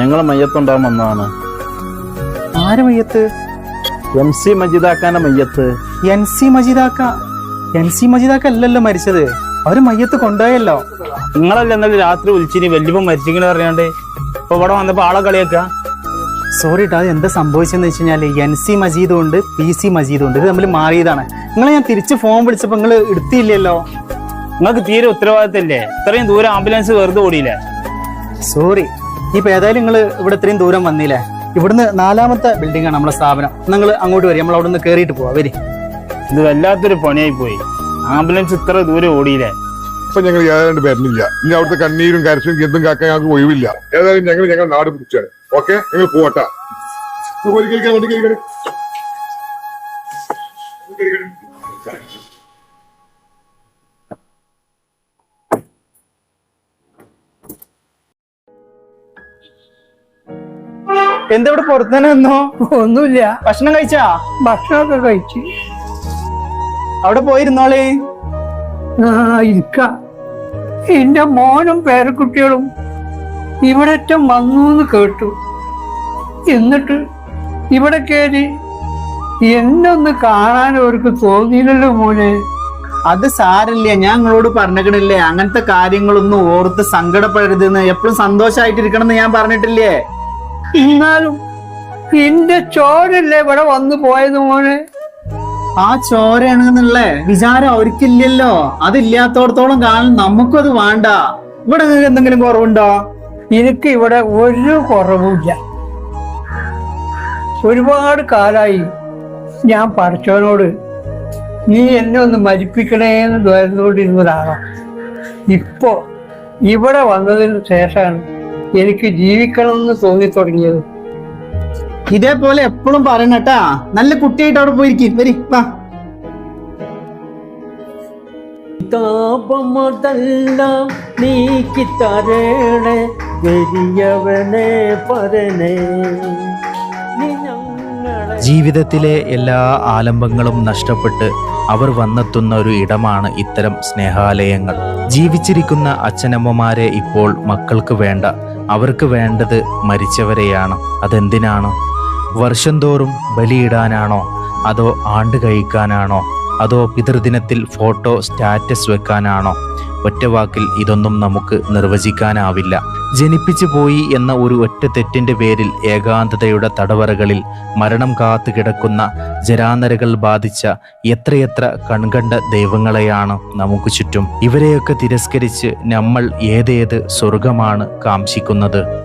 ഞങ്ങളെ മയ്യത്തുണ്ടാവും വന്നതാണ്. ആര് മയ്യത്ത്? എം സി മജിദാക്കാന്റെ മയ്യത്ത്. എൻ സി മജീദാക്ക? എൻ സി മജീദാക്ക അല്ലല്ലോ മരിച്ചത്. അവർ മയ്യത്ത് കൊണ്ടുപോയല്ലോ. നിങ്ങളല്ല ഇന്നലെ രാത്രി വിളിച്ചിനി വല്യപ്പം മരിച്ചിങ്ങനെ അറിയാണ്ട് ഇപ്പൊ ഇവിടെ വന്നപ്പോ ആളെ കളിയാക്ക? സോറി കേട്ടോ അത് എന്താ സംഭവിച്ചെന്ന് വെച്ച് കഴിഞ്ഞാൽ എൻ സി മജീദും ഉണ്ട് പി സി മജീദും ഉണ്ട്. ഇത് തമ്മിൽ മാറിയതാണ്. നിങ്ങളെ ഞാൻ തിരിച്ച് ഫോൺ വിളിച്ചപ്പോ നിങ്ങൾ എടുത്തില്ലല്ലോ. നിങ്ങൾക്ക് തീരെ ഉത്തരവാദിത്തല്ലേ ഇത്രയും ദൂരം ആംബുലൻസ് വെറുതെ ഓടിയില്ലേ? സോറി ഇപ്പൊ ഏതായാലും നിങ്ങൾ ഇവിടെ ഇത്രയും ദൂരം വന്നില്ലേ? ഇവിടുന്ന് നാലാമത്തെ ബിൽഡിംഗ് ആണ് നമ്മുടെ സ്ഥാപനം. നിങ്ങൾ അങ്ങോട്ട് വരും നമ്മൾ അവിടെ നിന്ന് കയറിയിട്ട് പോവാ. വരി. ഇത് വല്ലാത്തൊരു പണിയായി പോയി. ആംബുലൻസ് ഇത്ര ദൂരം ഓടിയില്ലേ? ഇപ്പൊ ഞങ്ങൾ ഏതാണ്ട് വരുന്നില്ല. ഇനി അവിടുത്തെ കണ്ണീരും കരച്ചും ഗന്ധം കാക്കാൻ ഞങ്ങൾക്ക് ഒഴിവില്ല. ഏതായാലും ഞങ്ങൾ ഞങ്ങൾ നാട് പിടിച്ചാണ്. ഓക്കെ? ഞങ്ങൾ പോട്ടെ എന്താ ഇവിടെ പുറത്തു തന്നെ നിന്നോ ഒന്നുമില്ല. ഭക്ഷണം കഴിച്ചാ? ഭക്ഷണമൊക്കെ കഴിച്ചു. അവിടെ പോയിരുന്നോളെ. ഇരിക്ക. എന്റെ മോനും പേരക്കുട്ടികളും ഇവിടറ്റം വന്നു എന്ന് കേട്ടു. എന്നിട്ട് ഇവിടെ കയറി എന്നൊന്ന് കാണാൻ അവർക്ക് തോന്നിയില്ലല്ലോ മോനെ. അത് സാരല്ല ഞാൻ നിങ്ങളോട് പറഞ്ഞിട്ടില്ലേ അങ്ങനത്തെ കാര്യങ്ങളൊന്നും ഓർത്ത് സങ്കടപ്പെടരുതെന്ന്. എപ്പോഴും സന്തോഷമായിട്ടിരിക്കണം എന്ന് ഞാൻ പറഞ്ഞിട്ടില്ലേ? എന്നാലും എന്റെ ചോരല്ലേ ഇവിടെ വന്നു പോയത് മോനെ? ആ ചോരയാണെന്നുള്ള വിചാരം അവർക്കില്ലല്ലോ. അതില്ലാത്തോടത്തോളം കാലം നമുക്കും അത് വേണ്ട. ഇവിടെ നിങ്ങൾക്ക് എന്തെങ്കിലും കുറവുണ്ടോ? എനിക്ക് ഇവിടെ ഒരു കുറവുമില്ല. ഒരുപാട് കാലായി ഞാൻ പഠിച്ചവനോട് നീ എന്നെ ഒന്ന് മരിപ്പിക്കണേന്ന് ദ്വരന്നുകൊണ്ടിരുന്നതാണോ ഇപ്പോ ഇവിടെ വന്നതിന് ശേഷമാണ് എനിക്ക് ജീവിക്കണമെന്ന് തോന്നി തുടങ്ങിയത്. ഇതേപോലെ എപ്പോഴും പറയണട്ടാ നല്ല കുട്ടിയായിട്ട് അവിടെ പോയിരിക്കും. വരി വാ. താപമതെല്ലാം നീക്കി തരണേ വലിയവനെ പരനേ. ജീവിതത്തിലെ എല്ലാ ആലംബങ്ങളും നഷ്ടപ്പെട്ട് അവർ വന്നെത്തുന്ന ഒരു ഇടമാണ് ഇത്തരം സ്നേഹാലയങ്ങൾ. ജീവിച്ചിരിക്കുന്ന അച്ഛനമ്മമാരെ ഇപ്പോൾ മക്കൾക്ക് വേണ്ട. അവർക്ക് വേണ്ടത് മരിച്ചവരെയാണ്. അതെന്തിനാണ്? വർഷം തോറും ബലിയിടാനാണോ? അതോ ആണ്ട് കഴിക്കാനാണോ? അതോ പിതൃദിനത്തിൽ ഫോട്ടോ സ്റ്റാറ്റസ് വെക്കാനാണോ? ഒറ്റവാക്കിൽ ഇതൊന്നും നമുക്ക് നിർവചിക്കാനാവില്ല. ജനിപ്പിച്ചു പോയി എന്ന ഒരു ഒറ്റ തെറ്റിന്റെ പേരിൽ ഏകാന്തതയുടെ തടവറകളിൽ മരണം കാത്തു കിടക്കുന്ന ജരാനരകൾ ബാധിച്ച എത്രയെത്ര കൺകണ്ട ദൈവങ്ങളെയാണ് നമുക്ക് ചുറ്റും. ഇവരെയൊക്കെ തിരസ്കരിച്ച് നമ്മൾ ഏതേത് സ്വർഗമാണ് കാംക്ഷിക്കുന്നത്?